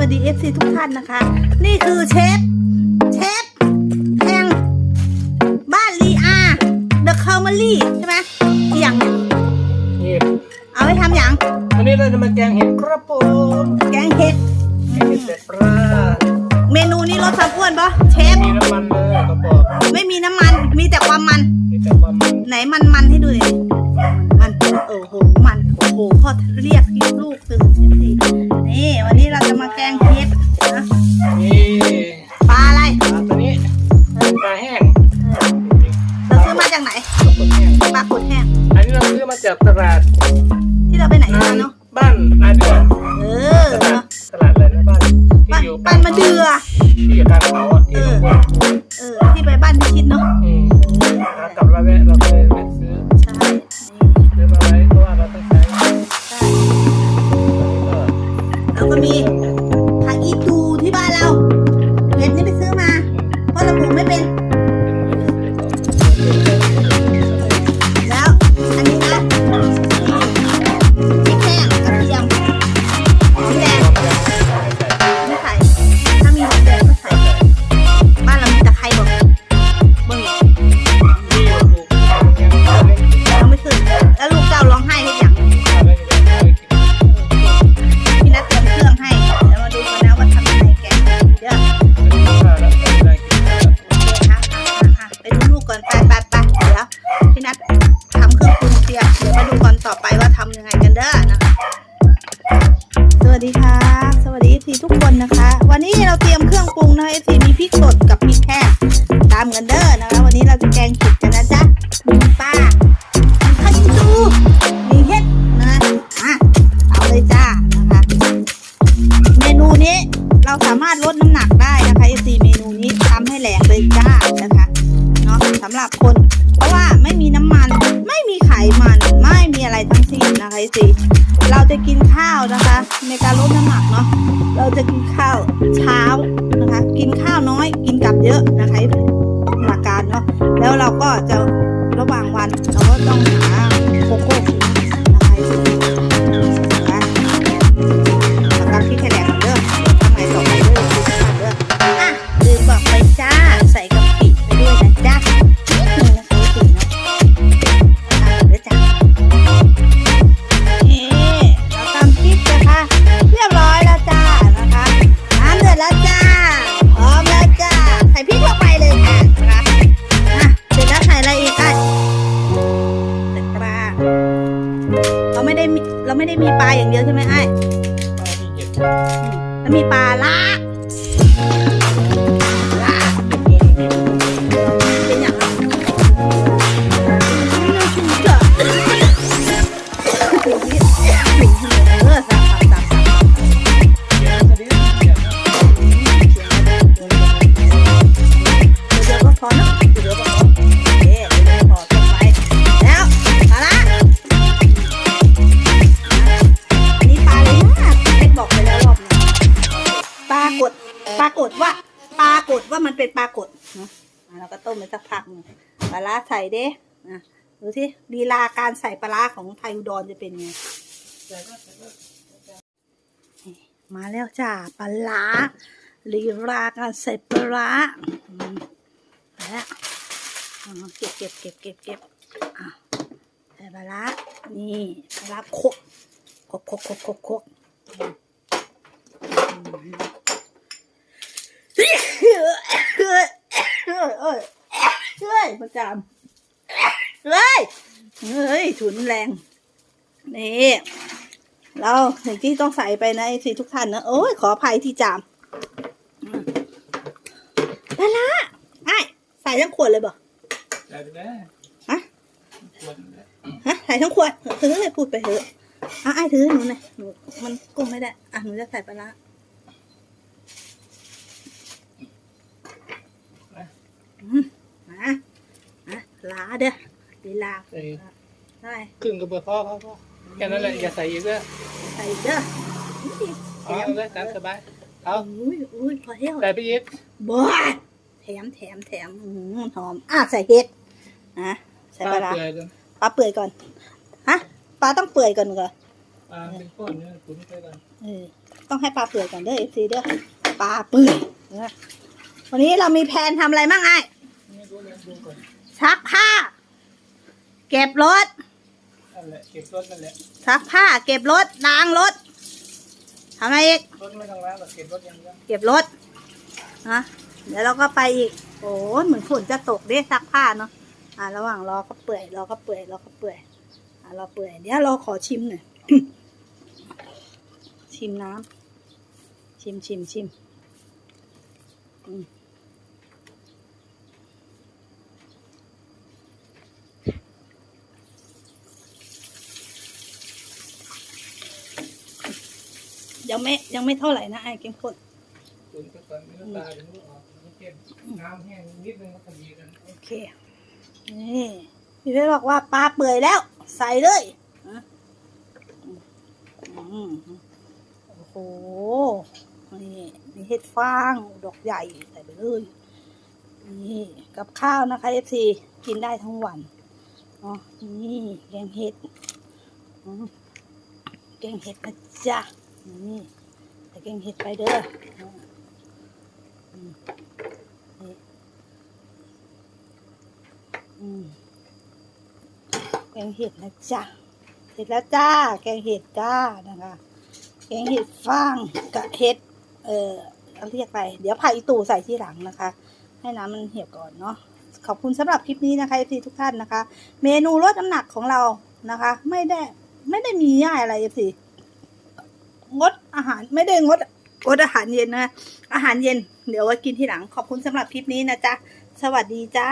วัสดี FC ทุกท่านนะคะ นี่คือเชฟเชฟแห่งบ้านลีอาเดอะคาร์มารีใช่ไหมอหย่างเนี่ยเห็ดเอาไปทำอย่างวันนี้เราจะมาแกงเห็ดครับผมแกงเห็ดแกงเห็ดแต่ปลาเมนูนี้ลดความอ้วนปะเชฟมีน้ำมันเลยกระบอกไม่มีน้ำมันมีแต่ความมันมีแต่ความมันไหนมันมันให้ดูหน่อยมันโอ้โหมันโอ้โหพ่อเรียกากไหนปลากดแห้งปลากดแห้ง อันนี้เราซื้อมาจากตลาดที่เราไปไหนมาเนาะ บ้านนาเดือเออตลาดเนาะตลาดอะไรนะบ้านที่บ้านอยู่บ้านมะเดือ ที่อยู่ทางเขาอะที่หนองบัวเออ ที่ไปบ้านพิชิตเนาะ อืมแล้วกลับเราแวะเราไวัสดีค่ะ สวัสดีทีทุกคนนะคะ วันนี้เราเตรียมเครื่องปรุงนะคะทีมีพริกสดกับพริกแห้งตามกันเด้อนะคะ วันนี้เราจะแกงเผ็ดกันนะจ๊ะมีปลามีข้าวจูมีเห็ดนะอะเอาเลยจ้านะคะ เมนูนี้เราสามารถลดน้ำหนักได้นะคะไอซีเมนูนี้ทำให้แหลกเลยจ้านะคะเนาะสำหรับคน เพราะว่าไม่มีน้ำมัน ไม่มีไขมัน ไม่มีอะไรทั้งสิ้นนะคะไอซีเราจะกิน ในการลดน้ำหนักเนาะเราจะกินข้าวเช้านะคะ กินข้าวน้อย กินกับเยอะนะคะหลักการเนาะแล้วเราก็จะระหว่างวันเราก็ต้องหาโกโก้ แล้วมีปลาละ เป็นปรากฏนะอะเราก็ต้มไปสักพักนึงปลาร้าใส่เด้นะดูที่ลีลาการใส่ปลาร้าของไทยอุดรจะเป็นไงมาแล้วจ้าปลาร้าลีลาการใส่ปลาร้าแล้วเก็บเก็บเก็บเก็บเก็บใส่ปลาร้านี่ปลาร้าโคกโคกโคกโคกโคกโคก เฮ้ยเฮ้ยเฮ้ยเฮ้ยเฮ้ย ประจำเฮ้ยเฮ้ยถุนแรง นี่เราสิ่งที่ต้องใส่ไปนะไอ้สิทุกท่านนะโอ้ยขออภัยที่จามอืมปลาละไอ้ายใส่ทั้งขวดเลยบ่ได้ไปได้ฮะฮะใส่ทั้งขวดถือเลยพูดไปเถอะอะไอ้ายถือให้หนูหน่อยหนูมันก้มไม่ได้อะหนูจะใส่ปลาละอืมมาอะ ลาเด้อลีลาใส่ได้ครึ่งกระเบื้องพ่อพ่อพ่อแค่นั้นแหละอย่าใส่เยอะเด้อใส่เด้อเอาเลยตามสบายเอาอุ้ยอุ้ยพอเที่ยวใส่ไปอีกบ้าแถมแถมแถมอื้อหือหอมอะใส่เห็ดนะใส่ปลาร้าเกลือด้วยปลาเปื่อยก่อนฮะปลาต้องเปื่อยก่อนก่อนปลาเป็นก้อนเนี่ยขุนไปก่อนเออต้องให้ปลาเปื่อยก่อนเด้อเอฟซีเด้อปลาเปื่อยนะวันนี้เรามีแผนทำอะไรบ้างไอ้ ไม่รู้เลยดูก่อนซักผ้า เก็บรถนั่นแหละเก็บรถนั่นแหละซักผ้า เก็บรถล้างรถทำอะไรอีกรถไม่ต้องล้างหรอกเก็บรถอย่างเดียวเก็บรถนะเดี๋ยวเราก็ไปอีก โอ้ยเหมือนฝนจะตกเด้ซักผ้าเนาะอ่า ระหว่างรอก็เปื่อยรอก็เปื่อยรอก็เปื่อยอ่ารอเปื่อยเดี๋ยวเราขอชิมหน่อย ชิมน้ำชิมชิมชิมอืม ยังไม่ยังไม่เท่าไหร่นะไอ้เก็มข้นขุนไปก่อนเนื้อปลาเดี๋ยวมันออกมันเก็บน้ำแห้งนิดนึงก็พอดีกันโอเค นี่พี่เพชรบอกว่าปลาเปื่อยแล้ว ใส่เลยอืมโอ้โห นี่นี่เห็ดฟางดอกใหญ่ใส่ไปเลย นี่กับข้าวนะคะเอฟซีกินได้ทั้งวันเนาะนี่แกงเห็ดแกงเห็ดนะจ๊ะ นี่ใส่แกงเห็ดไปเด้ออืมแกงเห็ดนะจ๊ะเสร็จแล้วจ้า แกงเห็ดจ้านะคะ แกงเห็ดฟางกับเห็ด เออเอาเรียกไป เดี๋ยวผักอีตู่ใส่ที่หลังนะคะ ให้น้ำมันเหี่ยวก่อนเนาะ ขอบคุณสำหรับคลิปนี้นะคะเอฟซีทุกท่านนะคะ เมนูลดน้ำหนักของเรานะคะ ไม่ได้ไม่ได้มีง่ายอะไรเอฟซี งดอาหารไม่ได้งดงดอาหารเย็นนะ อาหารเย็น เดี๋ยวไว้กินทีหลังขอบคุณสำหรับคลิปนี้นะจ๊ะ สวัสดีจ้า